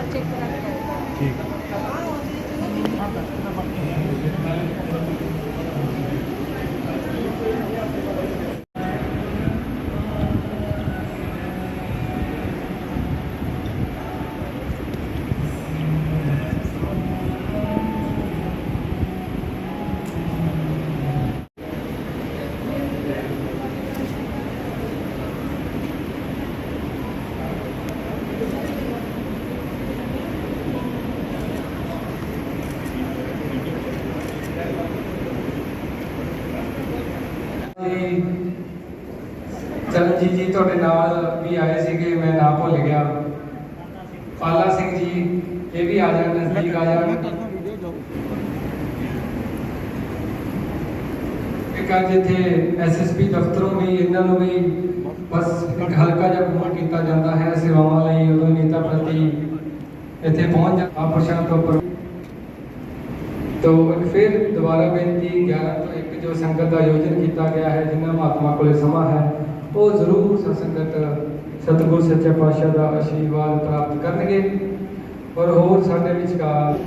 ਰਹੇਗੀ ਉਸ ਜੀ ਚਰਨਜੀਤ ਜੀ ਤੁਹਾਡੇ ਨਾਲ ਵੀ ਆਏ ਸੀਗੇ, ਮੈਂ ਨਾਂ ਭੁੱਲ ਗਿਆ। ਪਾਲਾ ਸਿੰਘ ਜੀ, ਇਹ ਵੀ ਆ ਜਾਣ, ਨਜ਼ਦੀਕ ਆ ਜਾਣ। ਇੱਕ ਅੱਜ ਇੱਥੇ ਐਸਐਸਪੀ ਦਫ਼ਤਰੋਂ ਵੀ, ਇਹਨਾਂ ਨੂੰ ਵੀ ਬਸ ਇੱਕ ਹਲਕਾ ਜਿਹਾ ਫੋਨ ਕੀਤਾ ਜਾਂਦਾ ਹੈ, ਸੇਵਾਵਾਂ ਲਈ ਉਦੋਂ ਨੇਤਾ ਪ੍ਰਤੀ ਇੱਥੇ ਪਹੁੰਚ ਜਾ ਆ ਪ੍ਰਸ਼ਾਂਤ ਤੋਂ ਉੱਪਰ। ਤੋ ਫਿਰ ਦੁਬਾਰਾ ਬੇਨਤੀ 11 ਤੋਂ 1 ਜੋ ਸੰਗਤ ਦਾ ਆਯੋਜਨ ਕੀਤਾ ਗਿਆ ਹੈ, ਜਿਨ੍ਹਾਂ ਮਹਾਤਮਾ ਕੋਲੇ ਸਮਾਂ ਹੈ, ਉਹ ਜ਼ਰੂਰ ਸਤਸੰਗਤ ਸਤਿਗੁਰ ਸੱਚੇ ਪਾਤਸ਼ਾਹ ਦਾ ਆਸ਼ੀਰਵਾਦ ਪ੍ਰਾਪਤ ਕਰਨਗੇ। ਔਰ ਹੋਰ ਸਾਡੇ ਵਿਚਕਾਰ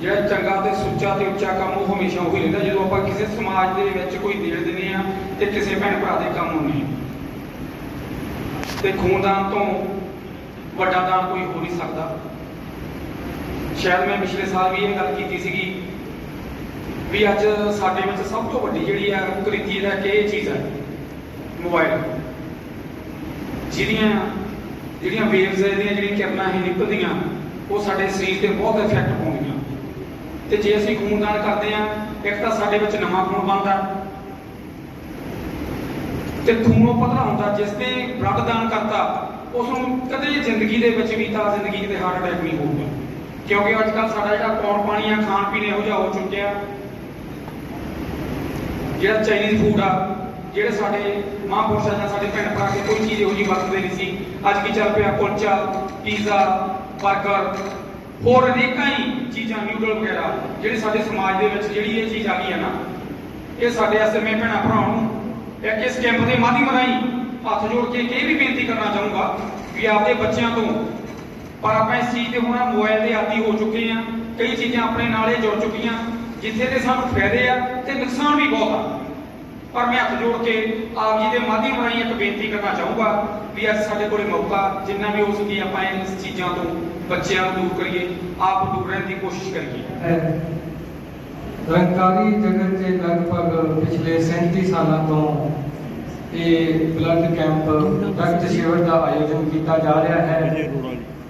ਜਿਹੜਾ ਚੰਗਾ ਤੇ ਸੁੱਚਾ ਤੇ ਉੱਚਾ ਕੰਮ ਉਹ ਹਮੇਸ਼ਾ ਉਹੀ ਰਹਿੰਦਾ, ਜਦੋਂ ਆਪਾਂ ਕਿਸੇ ਸਮਾਜ ਦੇ ਵਿੱਚ ਕੋਈ ਦੇਣ ਦਿੰਦੇ ਆ ਤੇ ਕਿਸੇ ਭੈਣ ਭਰਾ ਦੇ ਕੰਮ ਆਉਂਦੇ ਤੇ ਖੂਨਦਾਨ ਤੋਂ ਵੱਡਾ ਦਾਨ ਕੋਈ ਹੋ ਨਹੀਂ ਸਕਦਾ। ਸ਼ਾਇਦ ਮੈਂ ਪਿਛਲੇ ਸਾਲ ਵੀ ਇਹ ਗੱਲ ਕੀਤੀ ਸੀਗੀ ਵੀ ਅੱਜ ਸਾਡੇ ਵਿੱਚ ਸਭ ਤੋਂ ਵੱਡੀ ਜਿਹੜੀ ਹੈ ਕੁਰੀਤੀ ਹੈ ਕਿ ਇਹ ਚੀਜ਼ ਹੈ ਮੋਬਾਈਲ ਜਿਹਦੀਆਂ ਜਿਹੜੀਆਂ ਵੇਵਸ ਦੀਆਂ ਜਿਹੜੀਆਂ ਕਿਰਨਾਂ ਹੀ ਨਿਕਲਦੀਆਂ, ਉਹ ਸਾਡੇ ਸਰੀਰ ਤੇ ਬਹੁਤ ਇਫੈਕਟ ਪਾਉਂਦੀਆਂ। ਤੇ ਜੇ ਅਸੀਂ ਖੂਨਦਾਨ ਕਰਦੇ ਆ ਇੱਕ ਤਾਂ ਸਾਡੇ ਵਿੱਚ ਨਵਾਂ ਖੂਨ ਬਣਦਾ। ਤੇ ਖੂਨੋਂ ਪਤਲਾ ਹੁੰਦਾ, ਜਿਸ ਨੇ ਬਲੱਡ ਦਾਨ ਕਰਤਾ, ਉਸ ਨੂੰ ਕਦੇ ਜ਼ਿੰਦਗੀ ਦੇ ਵਿੱਚ ਵੀ ਤਾਂ ਜ਼ਿੰਦਗੀ 'ਤੇ ਹਾਰਟ ਅਟੈਕ ਨਹੀਂ ਹੋਊਗਾ। ਕਿਉਂਕਿ ਅੱਜ ਕੱਲ ਸਾਡਾ ਜਿਹੜਾ ਪੌਣ ਪਾਣੀ ਆ ਖਾਣ ਪੀਣ ਇਹੋ ਜਿਹਾ ਹੋ ਚੁੱਕਿਆ। ਜਿਹੜਾ ਚਾਈਨੀਜ਼ ਫੂਡ ਆ, ਜਿਹੜੇ ਸਾਡੇ ਮਹਾਂਪੁਰਸ਼ਾਂ ਜਾਂ ਸਾਡੇ ਭੈਣ ਭਰਾ ਕੇ ਕੋਈ ਚੀਜ਼ ਇਹੋ ਜਿਹੀ ਵਰਤਦੇ ਨਹੀਂ ਸੀ। ਅੱਜ ਕੀ ਚੱਲ ਪਿਆ? ਕੁਲਚਾ, ਪੀਜ਼ਾ 버ਗਰ ਹੋਰ ਅਨੇਕਾਂ ਹੀ ਚੀਜ਼ਾਂ ਨਿਊਡਲ ਵਗੈਰਾ, ਜਿਹੜੇ ਸਾਡੇ ਸਮਾਜ ਦੇ ਵਿੱਚ ਜਿਹੜੀ ਇਹ ਚੀਜ਼ ਆ ਗਈ ਹੈ ਨਾ, ਇਹ ਸਾਡੇ ਵਾਸਤੇ ਮੈਂ ਭੈਣਾਂ ਭਰਾਵਾਂ ਨੂੰ ਇੱਕ ਇਸ ਕੈਂਪ ਦੇ ਮਾਧਿਅਮ ਰਾਹੀਂ ਹੱਥ ਜੋੜ ਕੇ ਇਹ ਵੀ ਬੇਨਤੀ ਕਰਨਾ ਚਾਹੂੰਗਾ ਵੀ ਆਪਦੇ ਬੱਚਿਆਂ ਤੋਂ, ਪਰ ਆਪਾਂ ਇਸ ਚੀਜ਼ ਦੇ ਹੁਣ ਮੋਬਾਈਲ ਦੇ ਆਦੀ ਹੋ ਚੁੱਕੇ ਆ ਕਈ ਚੀਜ਼ਾਂ ਆਪਣੇ ਨਾਲ ਹੀ ਜੁੜ ਚੁੱਕੀਆਂ ਜਿੱਥੇ ਦੇ ਸਾਨੂੰ ਫਾਇਦੇ ਆ ਤੇ ਨੁਕਸਾਨ ਵੀ ਬਹੁਤ ਆ। ਪਰ ਮੈਂ ਹੱਥ ਜੋੜ ਕੇ ਆਪ ਜੀ ਦੇ ਮਾਧਿਅਮ ਰਾਹੀਂ ਇੱਕ ਬੇਨਤੀ ਕਰਨਾ ਚਾਹੂੰਗਾ ਵੀ ਅੱਜ ਸਾਡੇ ਕੋਲੇ ਮੌਕਾ ਜਿੰਨਾ ਵੀ ਹੋ ਸਕੇ ਆਪਾਂ ਇਸ ਚੀਜ਼ਾਂ ਤੋਂ ਬੱਚਿਆਂ ਨੂੰ ਦੂਰ ਕਰੀਏ ਆਪ ਦੂਰ ਰਹਿਣ ਦੀ ਕੋਸ਼ਿਸ਼ ਕਰੀਏ। ਰੰਗਕਾਰੀ ਜਗਤ 'ਚ ਲਗਭਗ ਪਿਛਲੇ 37 ਸਾਲਾਂ ਤੋਂ ਇਹ ਬਲੱਡ ਕੈਂਪ ਰਕਤ ਸ਼ਿਵਰ ਦਾ ਆਯੋਜਨ ਕੀਤਾ ਜਾ ਰਿਹਾ ਹੈ।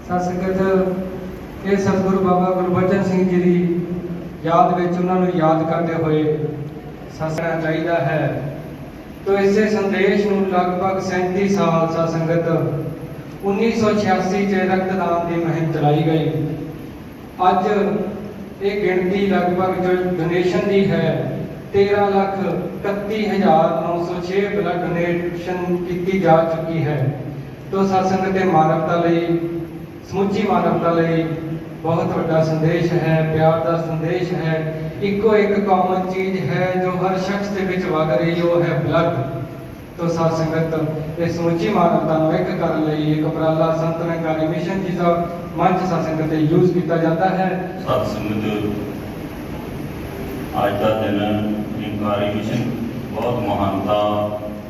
ਸਤ ਸੰਗਤ ਇਹ ਸਤਿਗੁਰੂ ਬਾਬਾ ਗੁਰਬਚਨ ਸਿੰਘ ਜੀ ਦੀ ਯਾਦ ਵਿੱਚ ਉਹਨਾਂ ਨੂੰ ਯਾਦ ਕਰਦੇ ਹੋਏ ਸਸਣਾ ਚਾਹੀਦਾ ਹੈ। ਤੋ ਇਸੇ ਸੰਦੇਸ਼ ਨੂੰ ਲਗਭਗ 37 ਸਾਲ ਸਤ ਸੰਗਤ 1986 ਚ ਰਕਤਦਾਨ ਦੀ ਮੁਹਿੰਮ ਚਲਾਈ ਗਈ। ਅੱਜ ਇਹ ਗਿਣਤੀ ਲਗਭਗ ਜੋ ਡੋਨੇਸ਼ਨ ਦੀ ਹੈ 13 ਲੱਖ 31906 ਬਲੱਡ ਡੋਨੇਸ਼ਨ ਕੀਤੀ ਜਾ ਚੁੱਕੀ ਹੈ। ਤੋ ਸਤਸੰਗ ਦੇ ਮਾਨਵਤਾ ਲਈ, ਸਮੁੱਚੀ ਮਾਨਵਤਾ ਲਈ ਬਹੁਤ ਵੱਡਾ ਸੰਦੇਸ਼ ਹੈ, ਪਿਆਰ ਦਾ ਸੰਦੇਸ਼ ਹੈ। ਇੱਕੋ ਇੱਕ ਕਾਮਨ ਚੀਜ਼ ਹੈ ਜੋ ਹਰ ਸ਼ਖਸ ਦੇ ਵਿੱਚ ਵਗ ਰਹੀ, ਉਹ ਹੈ ਬਲੱਡ ਤੋ ਸਾਧ ਸੰਗਤ ਇਸ ਸਮੁੱਚੀ ਮਾਨਵਤਾ ਨੂੰ ਇੱਕ ਕਰਨ ਲਈ ਇੱਕ ਉਪਰਾਲਾ ਸੰਤ ਨਿਰੰਕਾਰੀ ਮਿਸ਼ਨ ਜੀ ਦਾ ਮੰਚ ਸਾਧ ਸੰਗਤ ਤੇ ਯੂਜ਼ ਕੀਤਾ ਜਾਂਦਾ ਹੈ। ਸਤ ਸੰਗਤ, ਅੱਜ ਦਾ ਦਿਨ ਨਿਰੰਕਾਰੀ ਮਿਸ਼ਨ ਬਹੁਤ ਮਹਾਨਤਾ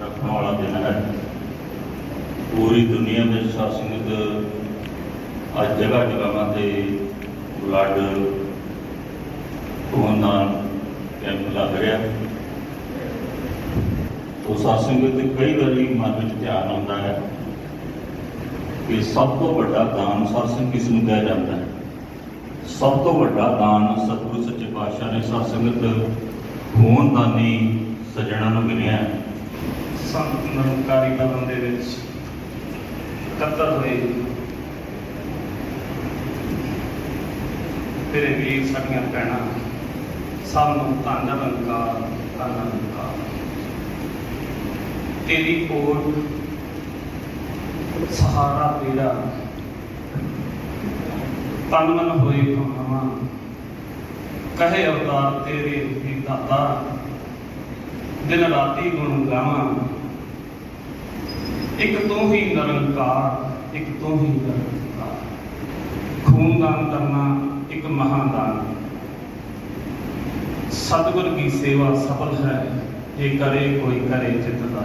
ਰੱਖਣ ਵਾਲਾ ਦਿਨ ਹੈ। ਪੂਰੀ ਦੁਨੀਆ ਵਿੱਚ ਸਤ ਸੰਗਤ ਅੱਜ ਜਗ੍ਹਾ ਜਗ੍ਹਾਵਾਂ ਤੇ ਬਲੱਡ ਖੂਨਦਾਨ ਕੈਂਪ ਲੱਗ ਰਿਹਾ ਉਹ ਸਤ ਸੰਗਤ ਦੇ ਕਈ ਵਾਰੀ ਮਨ ਵਿੱਚ ਧਿਆਨ ਆਉਂਦਾ ਹੈ ਕਿ ਸਭ ਤੋਂ ਵੱਡਾ ਦਾਨ ਸਤਸੰਗ ਕਿਸ ਨੂੰ ਕਿਹਾ ਜਾਂਦਾ ਹੈ। ਸਭ ਤੋਂ ਵੱਡਾ ਦਾਨ ਸਤਿਗੁਰੂ ਸੱਚੇ ਪਾਤਸ਼ਾਹ ਨੇ ਸਾਧ ਸੰਗਤ ਖੂਨਦਾਨੀ ਸੱਜਣਾ ਨੂੰ ਮਿਲਿਆ ਸੰਤ ਨਿਰੰਕਾਰੀ ਭਵਨ ਦੇ ਵਿੱਚ ਇਕੱਤਰ ਹੋਏ ਤੇਰੇ ਵੀਰ ਸਾਡੀਆਂ ਭੈਣਾਂ ਸਭ ਨੂੰ ਧੰਨ ਨਿਰੰਕਾਰ ਧੰਨ ਨਿਰੰਕਾਰ ਤੇਰੀ ਕੋਟ ਸਹਾਰਾ ਤੇਰਾ ਤਨ ਮਨ ਹੋਏ ਭਾਵਾਂ ਕਹੇ ਅਵਤਾਰ ਤੇਰੇ ਹੀ ਦਾਤਾ। ਦਿਨ ਰਾਤੀ ਗੁਣ ਗਾਵਾਂ। ਇੱਕ ਤੂੰ ਹੀ ਨਿਰੰਕਾਰ, ਇੱਕ ਤੂੰ ਹੀ ਨਿਰੰਕਾਰ। ਖੂਨਦਾਨ ਕਰਨਾ ਇੱਕ ਮਹਾਦਾਨ ਸਤਿਗੁਰ ਕੀ ਸੇਵਾ ਸਫਲ ਹੈ, ਜੇ ਕਰੇ ਕੋਈ ਕਰੇ ਚਿੱਤ ਦਾ।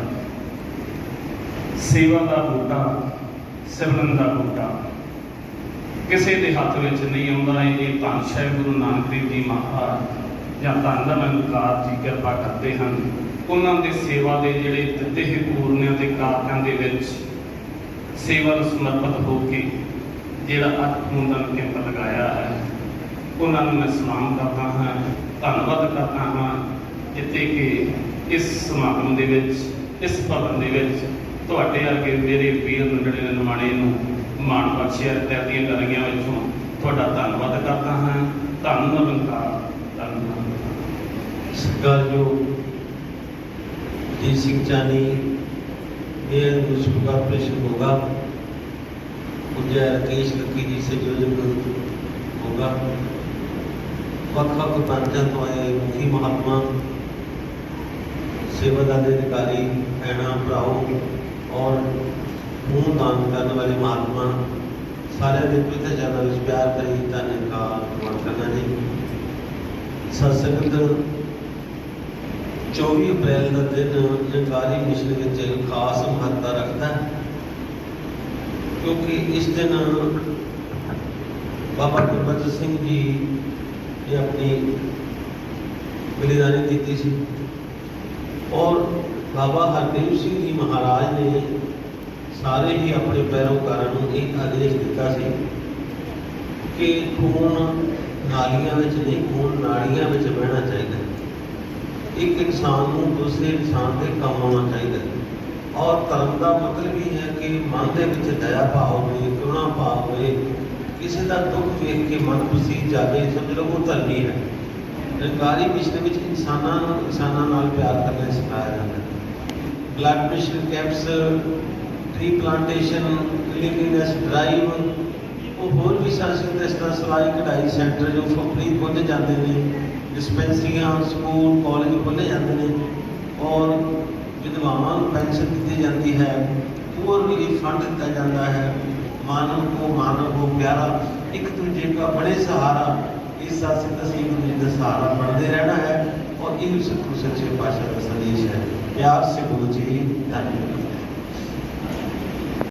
ਸੇਵਾ ਦਾ ਬੂਟਾ, ਸਿਮਰਨ ਦਾ ਬੂਟਾ। ਕਿਸੇ ਦੇ ਹੱਥ ਵਿੱਚ ਨਹੀਂ ਆਉਂਦਾ ਇਹ ਧੰਨ ਸਾਹਿਬ ਗੁਰੂ ਨਾਨਕ ਦੇਵ ਜੀ ਮਹਾਰਾਜ, ਜਾਂ ਧੰਨ ਨਿਰੰਕਾਰ ਜੀ ਕਿਰਪਾ ਕਰਦੇ ਹਨ। ਉਹਨਾਂ ਦੇ ਸੇਵਾ ਦੇ ਜਿਹੜੇ ਦਿੱਤੇ ਹੀ ਪੂਰਨਿਆਂ ਤੇ ਕਾਰਜਾਂ ਦੇ ਵਿੱਚ ਸੇਵਾ ਨੂੰ ਸਮਰਪਿਤ ਹੋ ਕੇ ਜਿਹੜਾ ਅੱਜ ਖੂਨਦਾਨ ਕੈਂਪ ਲਗਾਇਆ ਹੈ ਉਹਨਾਂ ਨੂੰ ਮੈਂ ਸਲਾਮ ਕਰਦਾ ਹਾਂ ਧੰਨਵਾਦ ਕਰਦਾ ਹਾਂ ਜਿੱਤੇ ਕਿ ਇਸ ਸਮਾਗਮ ਦੇ ਵਿੱਚ ਇਸ ਭਵਨ ਦੇ ਵਿੱਚ ਤੁਹਾਡੇ ਵਰਗੇ ਮੇਰੇ ਵੀਰ ਮੰਡਲੀ ਦੇ ਨਿਮਾਣੇ ਨੂੰ ਮਾਣ ਬਖਸ਼ਿਆ ਤੇ ਦੀਆਂ ਗਲੀਆਂ ਵਿੱਚੋਂ ਤੁਹਾਡਾ ਧੰਨਵਾਦ ਕਰਦਾ ਹਾਂ ਧੰਨ ਨਿਰੰਕਾਰ ਧੰਨਵਾਦ ਸਤਿਕਾਰਯੋਗ ਜੀ ਸਿੰਘ ਚਾਨੀ ਇਹ मुझको कॉर्पोरेशन होगा मुझे राकेश लक्की जी संयोजक होगा ਵੱਖ ਵੱਖ ਪ੍ਰਾਂਤਾਂ ਤੋਂ ਆਏ ਮੁਖੀ ਮਹਾਤਮਾ ਸੇਵਾਦਾਰ ਦੇ ਅਧਿਕਾਰੀ ਭੈਣਾਂ ਭਰਾਓ ਔਰ ਖੂਨ ਦਾਨ ਕਰਨ ਵਾਲੇ ਮਹਾਤਮਾ ਸਾਰਿਆਂ ਦੇ ਪਵਿੱਤਰ ਚਰਨਾਂ ਵਿੱਚ ਪਿਆਰ ਭਰੀ ਧੰਨਵਾਦ ਪ੍ਰਵਾਨ ਕਰਨਾ ਜੀ ਸਤਸੰਗਤ 24 ਅਪ੍ਰੈਲ ਦਾ ਦਿਨ ਨਿਰੰਕਾਰੀ ਮਿਸ਼ਨ ਵਿੱਚ ਖਾਸ ਮਹੱਤਤਾ ਰੱਖਦਾ ਹੈ ਕਿਉਂਕਿ ਇਸ ਦਿਨ ਬਾਬਾ ਗੁਰਬਚਨ ਸਿੰਘ ਜੀ ਨੇ ਆਪਣੀ ਬਲੀਦਾਨੀ ਦਿੱਤੀ ਸੀ। ਔਰ ਬਾਬਾ ਹਰਦੇਵ ਸਿੰਘ ਜੀ ਮਹਾਰਾਜ ਨੇ ਸਾਰੇ ਹੀ ਆਪਣੇ ਪੈਰੋਕਾਰਾਂ ਨੂੰ ਇਹ ਆਦੇਸ਼ ਦਿੱਤਾ ਸੀ ਕਿ ਖੂਨ ਨਾਲੀਆਂ ਵਿੱਚ ਨਹੀਂ, ਖੂਨ ਨਾਲੀਆਂ ਵਿੱਚ ਵਹਿਣਾ ਚਾਹੀਦਾ। ਇੱਕ ਇਨਸਾਨ ਨੂੰ ਦੂਸਰੇ ਇਨਸਾਨ ਦੇ ਕੰਮ ਆਉਣਾ ਚਾਹੀਦਾ। ਔਰ ਧਰਮ ਦਾ ਮਤਲਬ ਇਹ ਹੈ ਕਿ ਮਨ ਦੇ ਵਿੱਚ ਦਇਆ ਭਾਵ ਹੋਵੇ ਕਰੁਣਾ ਭਾਵ ਹੋਵੇ ਕਿਸੇ ਦਾ ਦੁੱਖ ਵੇਖ ਕੇ ਮਨ ਖੁਸ਼ੀ ਜਾਵੇ ਸਮਝ ਲਓ ਉਹ ਧਰਮੀ ਹੈ। ਨਿਰੰਕਾਰੀ ਮਿਸ਼ਨ ਵਿੱਚ ਇਨਸਾਨਾਂ ਨੂੰ ਇਨਸਾਨਾਂ ਨਾਲ ਪਿਆਰ ਕਰਨਾ ਸਿਖਾਇਆ ਜਾਂਦਾ ਹੈ। Blood mission camps tree plantation cleanliness drive ਉਹ ਹੋਰ ਵੀ ਸੰਸਥਾ ਇਸ ਤਰ੍ਹਾਂ ਸਿਲਾਈ ਕਢਾਈ ਸੈਂਟਰ ਜੋ ਫਰੀ ਖੁੱਲ੍ਹ ਜਾਂਦੇ ਨੇ ਡਿਸਪੈਂਸਰੀਆਂ ਸਕੂਲ ਕਾਲਜ ਖੋਲ੍ਹੇ ਜਾਂਦੇ ਨੇ ਔਰ ਵਿਧਵਾਵਾਂ ਨੂੰ ਪੈਨਸ਼ਨ ਦਿੱਤੀ ਜਾਂਦੀ ਹੈ ਪੂਰ ਰਿਲੀਫ ਫੰਡ ਦਿੱਤਾ ਜਾਂਦਾ ਹੈ। ਮਾਨਵ ਕੋ ਮਾਨਵ ਕੋ ਪਿਆਰਾ ਇੱਕ ਦੂਜੇ ਦਾ ਬੜੇ ਸਹਾਰਾ ਇਸ ਸਾਥ ਅਸੀਂ ਇੱਕ ਦੂਜੇ ਦਾ ਸਹਾਰਾ ਬਣਦੇ ਰਹਿਣਾ ਹੈ ਔਰ ਇਹ ਸਤਿਗੁਰੂ ਸੱਚੇ ਪਾਤਸ਼ਾਹ ਦਾ ਸੰਦੇਸ਼ ਹੈ ਪਿਆਰ ਸੇ ਬੋਲੋ ਜੀ ਧੰਨਵਾਦ